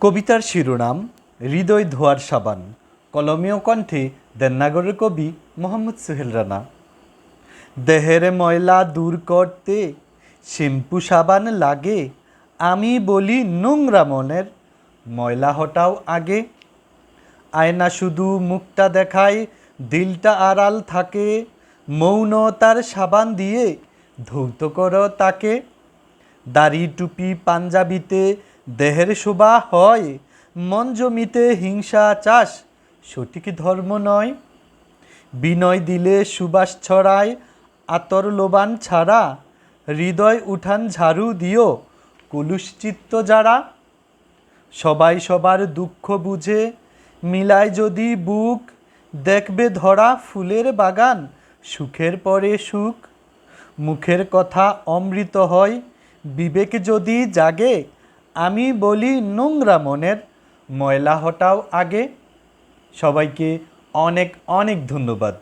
কবিতার শিরোনাম, হৃদয় ধোয়ার সাবান, কলমীয় কণ্ঠে দেননাগরের কবি মোহাম্মদ সোহেল রানা। দেহের ময়লা দূর করতে শ্যাম্পু সাবান লাগে, আমি বলি নোংরা মনের, ময়লা হটাও আগে। আয়না শুধু মুখটা দেখায়, দিলটা আড়াল থাকে মৌনতার সাবান দিয়ে ধৌত করো তাকে। দাড়ি টুপি পাঞ্জাবিতে দেহের শোভা হয়, মন জমিতে হিংসা চাষ, সঠিক ধর্ম নয়। বিনয় দিলে সুবাস ছড়ায়, আতর লোবান ছাড়া, হৃদয় উঠান ঝাড়ু দিও কুলুষচিত্ত যারা। সবাই সবার দুঃখ বুঝে, মিলায় যদি বুক, দেখবে ধরা ফুলের বাগান, সুখের পরে সুখ। মুখের কথা অমৃত হয়, বিবেক যদি জাগে আমি বলি নোংরা মনের ময়লা হটাও আগে। সবাইকে অনেক অনেক ধন্যবাদ।